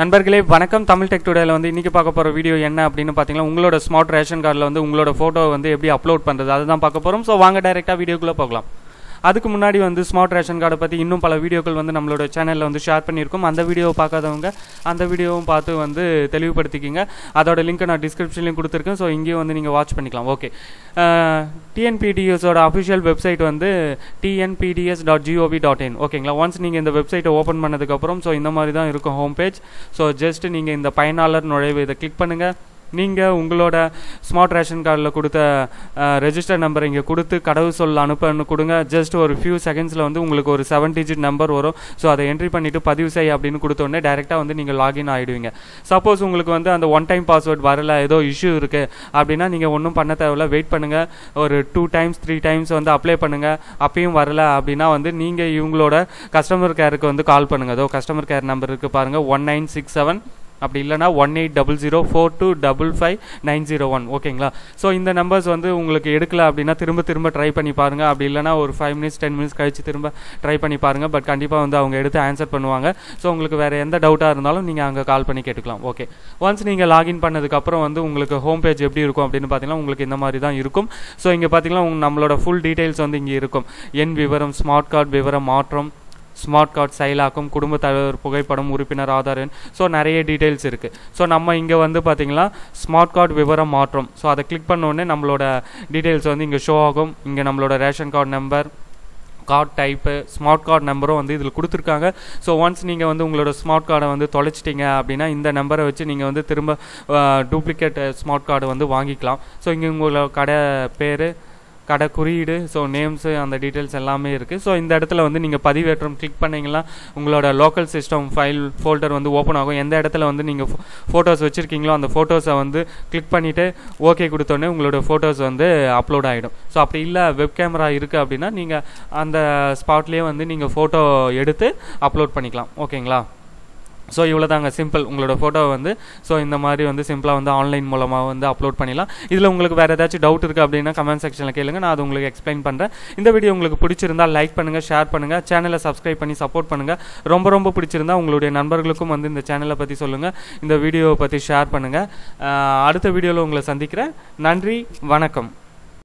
நண்பர்களே வணக்கம். தமிழ் டெக் டுடேல வந்து இன்னைக்கு பார்க்க போகிற வீடியோ என்ன அப்படின்னு பார்த்தீங்கன்னா உங்களோட ஸ்மார்ட் ரேஷன் கார்டில் வந்து உங்களோட ஃபோட்டோ வந்து எப்படி அப்லோட் பண்ணுறது அதுதான் பார்க்க போகிறோம் ஸோ வாங்க டைரெக்டாக வீடியோக்குள்ளே போகலாம். அதுக்கு முன்னாடி வந்து ஸ்மார்ட் ரேஷன் கார்டை பற்றி இன்னும் பல வீடியோக்கள் வந்து நம்மளோட சேனலில் வந்து ஷேர் பண்ணியிருக்கோம். அந்த வீடியோவை பார்க்காதவங்க அந்த வீடியோவும் பார்த்து வந்து தெளிவுபடுத்திக்கிங்க. அதோட லிங்க்கை நான் டிஸ்கிரிப்ஷன்லையும் கொடுத்துருக்கேன். ஸோ இங்கேயும் வந்து நீங்கள் வாட்ச் பண்ணிக்கலாம். ஓகே டிஎன்பிடிஎஸோட அஃபிஷியல் வெப்சைட் வந்து TNPDS dot GOV dot in ஓகேங்களா ஒன்ஸ் நீங்கள் இந்த வெப்சைட்டை ஓப்பன் பண்ணதுக்கப்புறம் ஸோ இந்த மாதிரி தான் இருக்கும் ஹோம் பேஜ் ஸோ ஜஸ்ட் நீங்கள் இந்த பயனாளர் நுழைவு இதை கிளிக் பண்ணுங்கள் நீங்கள் உங்களோட ஸ்மார்ட் ரேஷன் கார்டில் கொடுத்த ரெஜிஸ்டர் நம்பர் இங்கே கொடுத்து கடவு சொல் அனுப்பன்னு கொடுங்க. ஜஸ்ட் ஒரு ஃபியூ செகண்ட்ஸில் வந்து உங்களுக்கு ஒரு செவன் டிஜிட் நம்பர் வரும். ஸோ அதை என்ட்ரி பண்ணிவிட்டு பதிவு செய் அப்படின்னு கொடுத்தோடனே டேரெக்டாக வந்து நீங்கள் லாகின் ஆகிடுவீங்க சப்போஸ் உங்களுக்கு வந்து அந்த ஒன் டைம் பாஸ்வேர்ட் வரல ஏதோ இஷ்யூ இருக்குது அப்படின்னா நீங்கள் ஒன்றும் பண்ண தேவையில்ல. வெயிட் பண்ணுங்கள் ஒரு டூ டைம்ஸ் த்ரீ டைம்ஸ் வந்து அப்ளை பண்ணுங்கள் அப்பயும் வரல அப்படின்னா வந்து நீங்கள் இவங்களோட கஸ்டமர் கேருக்கு வந்து கால் பண்ணுங்கள் அதோ கஸ்டமர் கேர் நம்பர் இருக்குது பாருங்கள் ஒன் நைன் சிக்ஸ் செவன் அப்படி இல்லைனா one eight double zero four two double five nine zero one ஓகேங்களா? ஸோ இந்த நம்பர்ஸ் வந்து உங்களுக்கு எடுக்கல அப்படின்னா திரும்ப திரும்ப ட்ரை பண்ணி பாருங்கள் அப்படி இல்லைனா ஒரு ஃபைவ் மினிட்ஸ் டென் மினிட்ஸ் கழிச்சு திரும்ப ட்ரை பண்ணி பாருங்கள் பட் கண்டிப்பாக வந்து அவங்க எடுத்து ஆன்சர் பண்ணுவாங்க. ஸோ உங்களுக்கு வேறு எந்த டவுட்டாக இருந்தாலும் நீங்கள் அங்கே கால் பண்ணி கேட்டுக்கலாம். ஓகே ஒன்ஸ் நீங்கள் லாகின் பண்ணதுக்கப்புறம் வந்து உங்களுக்கு ஹோம் பேஜ் எப்படி இருக்கும் அப்படின்னு பார்த்தீங்கன்னா உங்களுக்கு இந்த மாதிரி தான் இருக்கும். ஸோ இங்கே பார்த்தீங்கன்னா நம்மளோட ஃபுல் டீட்டெயில்ஸ் வந்து இங்கே இருக்கும். என் விவரம் ஸ்மார்ட் கார்டு விவரம் மாற்றம் ஸ்மார்ட் கார்டு செயலாக்கும் குடும்ப தலைவர் புகைப்படம் உறுப்பினர் ஆதார் எண். ஸோ நிறைய டீட்டெயில்ஸ் இருக்குது ஸோ நம்ம இங்கே வந்து பார்த்தீங்கன்னா ஸ்மார்ட் கார்டு விவரம் மாற்றம். ஸோ அதை கிளிக் பண்ணோடனே நம்மளோட டீட்டெயில்ஸ் வந்து இங்கே ஷோ ஆகும். இங்கே நம்மளோட ration card number card type smart card நம்பரும் வந்து இதில் கொடுத்துருக்காங்க. ஸோ ஒன்ஸ் நீங்கள் வந்து உங்களோட ஸ்மார்ட் கார்டை வந்து தொலைச்சிட்டிங்க அப்படின்னா இந்த நம்பரை வச்சு நீங்கள் வந்து திரும்ப டூப்ளிகேட் ஸ்மார்ட் கார்டு வந்து வாங்கிக்கலாம். ஸோ இங்கே உங்களோட கடை பேர் கடை குறியீடு ஸோ நேம்ஸு அந்த டீட்டெயில்ஸ் எல்லாமே இருக்குது ஸோ இந்த இடத்துல வந்து நீங்கள் பதிவேற்றம் கிளிக் பண்ணிங்கன்னா உங்களோட லோக்கல் சிஸ்டம் ஃபைல் ஃபோல்டர் வந்து ஓப்பன் ஆகும். எந்த இடத்துல வந்து நீங்கள் ஃபோட்டோஸ் வச்சுருக்கீங்களோ அந்த ஃபோட்டோஸை வந்து கிளிக் பண்ணிவிட்டு ஓகே கொடுத்தோன்னே உங்களோட ஃபோட்டோஸ் வந்து அப்லோட் ஆகிடும் ஸோ அப்படி இல்லை வெப் கேமரா இருக்குது அப்படின்னா நீங்கள் அந்த ஸ்பாட்லேயே வந்து நீங்கள் ஃபோட்டோ எடுத்து அப்லோட் பண்ணிக்கலாம். ஓகேங்களா ஸோ இவ்வளோ தாங்க சிம்பிள் உங்களோட ஃபோட்டோவை வந்து ஸோ இந்த மாதிரி வந்து சிம்பிளாக வந்து ஆன்லைன் மூலமாக வந்து அப்லோட் பண்ணிடலாம். இதில் உங்களுக்கு வேறு ஏதாச்சும் டவுட் இருக்குது அப்படின்னா கமெண்ட் செக்ஷனில் கேளுங்க. நான் அது உங்களுக்கு எக்ஸ்பிளைன் பண்ணுறேன் இந்த வீடியோ உங்களுக்கு பிடிச்சிருந்தா லைக் பண்ணுங்கள் ஷேர் பண்ணுங்கள் சேனலை சப்ஸ்கிரைப் பண்ணி சப்போர்ட் பண்ணுங்கள் ரொம்ப ரொம்ப பிடிச்சிருந்தா உங்களுடைய நண்பர்களுக்கும் வந்து இந்த சேனலை பற்றி சொல்லுங்கள் இந்த வீடியோவை பற்றி ஷேர் பண்ணுங்கள் அடுத்த வீடியோவில் உங்களை சந்திக்கிறேன். நன்றி வணக்கம்.